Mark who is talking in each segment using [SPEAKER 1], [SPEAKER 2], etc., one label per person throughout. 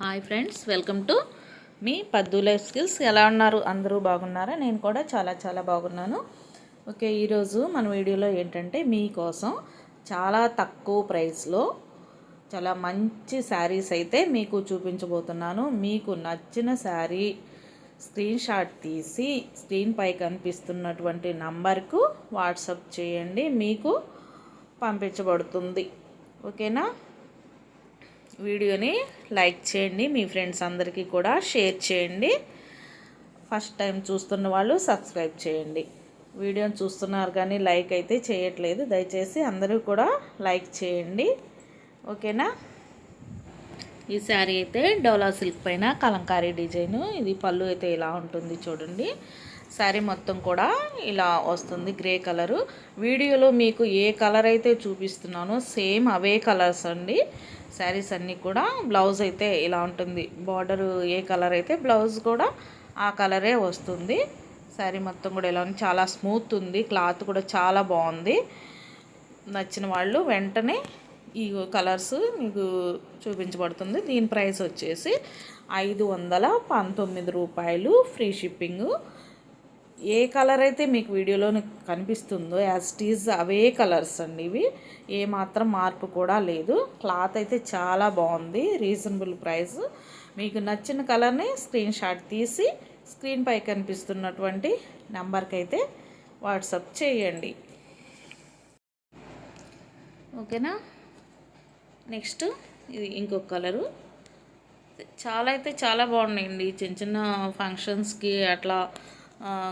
[SPEAKER 1] Hi friends welcome to మీ Paddu life skills. ఎలా ఉన్నారు? అందరూ బాగున్నారా? నేను కూడా చాలా చాలా బాగున్నాను. ఓకే ఈరోజు మన వీడియోలో ఏంటంటే మీకోసం చాలా తక్కువ ప్రైస్లో చాలా మంచి శారీస్ అయితే మీకు చూపించబోతున్నాను. మీకు నచ్చిన శారీ స్క్రీన్ షాట్ తీసి స్క్రీన్ పై కనిపిస్తున్నటువంటి నంబర్కు వాట్సప్ చేయండి. మీకు పంపించబడుతుంది. ఓకేనా? వీడియోని లైక్ చేయండి మీ ఫ్రెండ్స్ అందరికీ కూడా షేర్ చేయండి. ఫస్ట్ టైం చూస్తున్న వాళ్ళు సబ్స్క్రైబ్ చేయండి. వీడియోని చూస్తున్నారు కానీ లైక్ అయితే చేయట్లేదు. దయచేసి అందరూ కూడా లైక్ చేయండి. ఓకేనా? ఈ శారీ అయితే డోలా సిల్క్ పైన కలంకారీ డిజైను. ఇది పళ్ళు అయితే ఇలా ఉంటుంది చూడండి. శారీ మొత్తం కూడా ఇలా వస్తుంది గ్రే కలరు. వీడియోలో మీకు ఏ కలర్ అయితే చూపిస్తున్నానో సేమ్ అవే కలర్స్ అండి. శారీస్ అన్నీ కూడా బ్లౌజ్ అయితే ఇలా ఉంటుంది. బార్డర్ ఏ కలర్ అయితే బ్లౌజ్ కూడా ఆ కలరే వస్తుంది. శారీ మొత్తం కూడా ఇలా చాలా స్మూత్ ఉంది. క్లాత్ కూడా చాలా బాగుంది. నచ్చిన వాళ్ళు వెంటనే ఈ కలర్స్ మీకు చూపించబడుతుంది. దీని ప్రైస్ వచ్చేసి ఐదు వందల పంతొమ్మిది రూపాయలు ఫ్రీ షిప్పింగ్. ఏ కలర్ అయితే మీకు వీడియోలోని కనిపిస్తుందో యాజ్ టీజ్ అవే కలర్స్ అండి ఇవి. ఏ మాత్రం మార్పు కూడా లేదు. క్లాత్ అయితే చాలా బాగుంది. రీజనబుల్ ప్రైస్ మీకు నచ్చిన కలర్ని స్క్రీన్ షాట్ తీసి స్క్రీన్పై కనిపిస్తున్నటువంటి నెంబర్కి అయితే వాట్సప్ చేయండి. ఓకేనా నెక్స్ట్ ఇది ఇంకొక కలరు చాలా అయితే చాలా బాగున్నాయండి. చిన్న చిన్న ఫంక్షన్స్కి అట్లా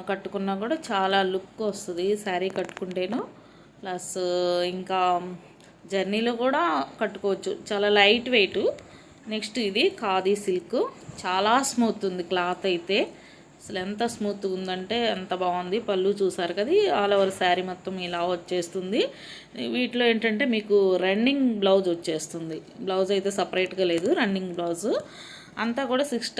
[SPEAKER 1] కట్టుకున్నా కూడా చాలా లుక్ వస్తుంది శారీ కట్టుకుంటేను. ప్లస్ ఇంకా జర్నీలో కూడా కట్టుకోవచ్చు. చాలా లైట్ వెయిట్. నెక్స్ట్ ఇది ఖాదీ సిల్క్. చాలా స్మూత్ ఉంది క్లాత్ అయితే. అసలు ఎంత స్మూత్గా ఉందంటే ఎంత బాగుంది. పళ్ళు చూసారు కదా ఆల్ ఓవర్ శారీ మొత్తం ఇలా వచ్చేస్తుంది. వీటిలో ఏంటంటే మీకు రన్నింగ్ బ్లౌజ్ వచ్చేస్తుంది. బ్లౌజ్ అయితే సపరేట్గా లేదు రన్నింగ్ బ్లౌజ్. అంతా కూడా సిక్స్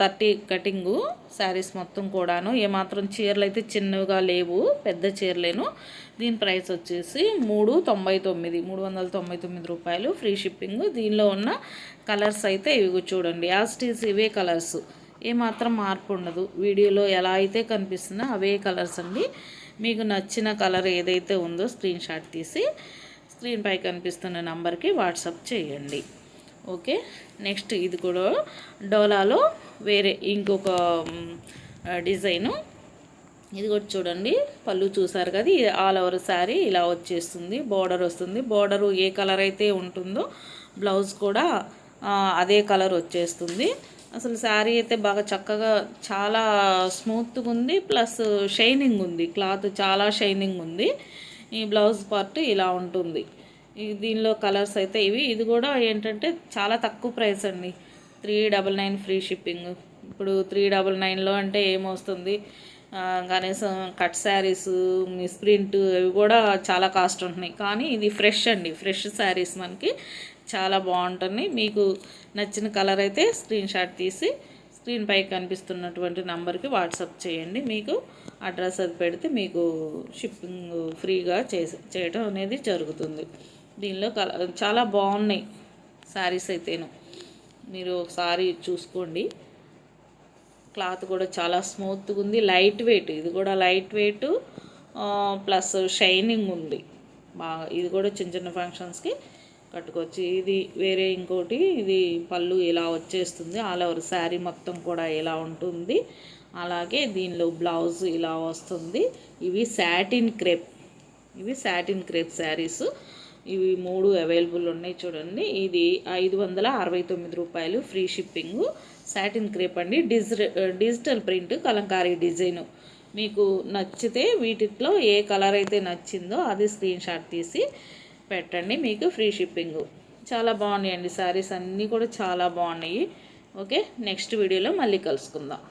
[SPEAKER 1] థర్టీ కటింగు శారీస్ మొత్తం కూడాను. ఏమాత్రం చీరలు అయితే చిన్నవిగా లేవు పెద్ద చీరలేను. దీని ప్రైస్ వచ్చేసి మూడు తొంభై తొమ్మిది మూడు వందల తొంభై తొమ్మిది రూపాయలు ఫ్రీ షిప్పింగ్. దీనిలో ఉన్న కలర్స్ అయితే ఇవి చూడండి. యాస్టీస్ ఇవే కలర్స్. ఏమాత్రం మార్పు ఉండదు. వీడియోలో ఎలా అయితే కనిపిస్తుందో అవే కలర్స్ అండి. మీకు నచ్చిన కలర్ ఏదైతే ఉందో స్క్రీన్ షాట్ తీసి స్క్రీన్పై కనిపిస్తున్న నంబర్కి వాట్సాప్ చేయండి. ఓకే. నెక్స్ట్ ఇది కూడా డోలాలో వేరే ఇంకొక డిజైను. ఇది కూడా చూడండి. పళ్ళు చూసారు కదా ఇది ఆల్ ఓవర్ శారీ ఇలా వచ్చేస్తుంది బార్డర్ వస్తుంది. బార్డరు ఏ కలర్ అయితే ఉంటుందో బ్లౌజ్ కూడా అదే కలర్ వచ్చేస్తుంది. అసలు శారీ అయితే బాగా చక్కగా చాలా స్మూత్గా ఉంది ప్లస్ షైనింగ్ ఉంది. క్లాత్ చాలా షైనింగ్ ఉంది. ఈ బ్లౌజ్ పార్ట్ ఇలా ఉంటుంది. దీనిలో కలర్స్ అయితే ఇవి. ఇది కూడా ఏంటంటే చాలా తక్కువ ప్రైస్ అండి. Three double nine free shipping. ఇప్పుడు త్రీ డబల్ నైన్లో అంటే ఏమొస్తుంది? కనీసం కట్ శారీస్ మిస్ ప్రింట్ అవి కూడా చాలా కాస్ట్ ఉంటున్నాయి. కానీ ఇది ఫ్రెష్ అండి. ఫ్రెష్ శారీస్ మనకి చాలా బాగుంటుంది మీకు నచ్చిన కలర్ అయితే స్క్రీన్ షాట్ తీసి స్క్రీన్ పై కనిపిస్తున్నటువంటి నంబర్కి వాట్సాప్ చేయండి. మీకు అడ్రస్ అది పెడితే మీకు షిప్పింగ్ ఫ్రీగా చేసి చేయడం అనేది జరుగుతుంది. దీనిలో చాలా బాగున్నాయి శారీస్ అయితేను. మీరు ఒకసారి చూసుకోండి. క్లాత్ కూడా చాలా స్మూత్గా ఉంది. లైట్ వెయిట్ ఇది కూడా లైట్ వెయిట్ ప్లస్ షైనింగ్ ఉంది. బాగా ఇది కూడా చిన్న చిన్న ఫంక్షన్స్కి కట్టుకోవచ్చు ఇది వేరే ఇంకోటి ఇది పళ్ళు ఇలా వచ్చేస్తుంది. ఆల్ ఓవర్ శారీ మొత్తం కూడా ఇలా ఉంటుంది. అలాగే దీనిలో బ్లౌజ్ ఇలా వస్తుంది. ఇవి శాటిన్ క్రేప్ ఇవి శాటిన్ క్రేప్ శారీస్. ఇవి మూడు అవైలబుల్ ఉన్నాయి చూడండి. ఇది ఐదు వందల అరవై తొమ్మిది రూపాయలు ఫ్రీ షిప్పింగ్ సాటిన్ క్రేప్ అండి. Digital print Kalamkari design. మీకు నచ్చితే వీటిలో ఏ కలర్ అయితే నచ్చిందో అది స్క్రీన్ షాట్ తీసి పెట్టండి మీకు ఫ్రీ షిప్పింగ్ చాలా బాగున్నాయండి శారీస్ అన్నీ కూడా చాలా బాగున్నాయి. ఓకే నెక్స్ట్ వీడియోలో మళ్ళీ కలుసుకుందాం.